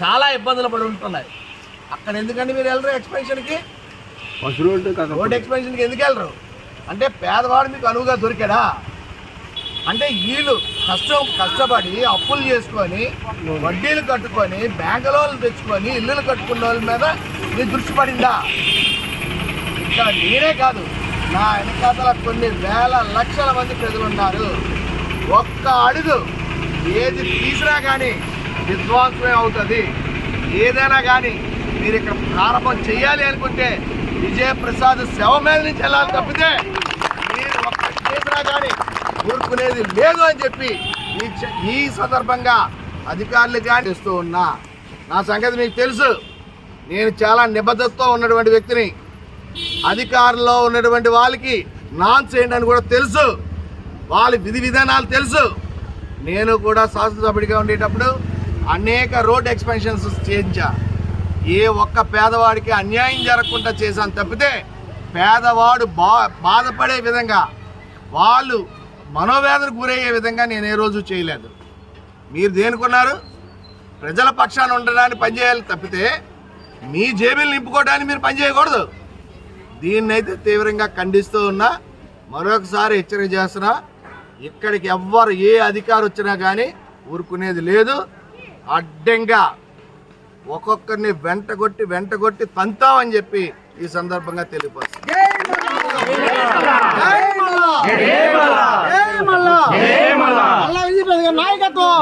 చాలా ఇబ్బందులు పడి ఉంటున్నాయి. అక్కడ ఎందుకండి మీరు వెళ్ళరు ఎక్స్పెన్షన్కి? రోడ్ ఎక్స్పెన్షన్కి ఎందుకు వెళ్ళరు? అంటే పేదవాడు మీకు అనువుగా దొరికాడా? అంటే వీళ్ళు కష్టం కష్టపడి అప్పులు చేసుకొని వడ్డీలు కట్టుకొని బ్యాంకు లోన్లు తెచ్చుకొని ఇల్లులు కట్టుకున్న వాళ్ళ మీద మీ దృష్టి పడిందా? ఇక్కడ నేనే కాదు నా వెనకాతల కొన్ని వేల లక్షల మంది ప్రజలు ఉన్నారు. ఒక్క అడుగు ఏది తీసినా కానీ విశ్వాసమే అవుతుంది. ఏదైనా కానీ మీరు ఇక్కడ ప్రారంభం చేయాలి అనుకుంటే విజయప్రసాద్ శవ మీద నుంచి వెళ్ళాలి తప్పితే మీరు ఒక్క చేసినా కానీ ఊరుకునేది లేదు అని చెప్పి ఈ ఈ సందర్భంగా అధికారులు కానీ చేస్తూ ఉన్నా నా సంగతి మీకు తెలుసు. నేను చాలా నిబద్ధతతో ఉన్నటువంటి వ్యక్తిని. అధికారంలో ఉన్నటువంటి వాళ్ళకి నాన్ చేయండి అని కూడా తెలుసు. వాళ్ళ విధి విధానాలు తెలుసు. నేను కూడా శాసనసభ్యుడిగా ఉండేటప్పుడు అనేక రోడ్ ఎక్స్పెన్షన్స్ చేయించా. ఏ ఒక్క పేదవాడికి అన్యాయం జరగకుండా చేశాను తప్పితే పేదవాడు బా బాధపడే విధంగా వాళ్ళు మనోవేదనకు గురయ్యే విధంగా నేను ఏ రోజు చేయలేదు. మీరు దేనికున్నారు? ప్రజల పక్షాన ఉండడానికి పనిచేయాలి తప్పితే మీ జేబులు నింపుకోవడానికి మీరు పనిచేయకూడదు దీన్నైతే తీవ్రంగా ఖండిస్తూ ఉన్నా మరొకసారి హెచ్చరిక చేస్తున్నా ఇక్కడికి ఎవ్వరు ఏ అధికారు వచ్చినా కానీ ఊరుకునేది లేదు. అడ్డంగా ఒక్కొక్కరిని వెంటగొట్టి వెంటగొట్టి తంతామని చెప్పి ఈ సందర్భంగా తెలియపరుస్తుంది నాయకత్వం!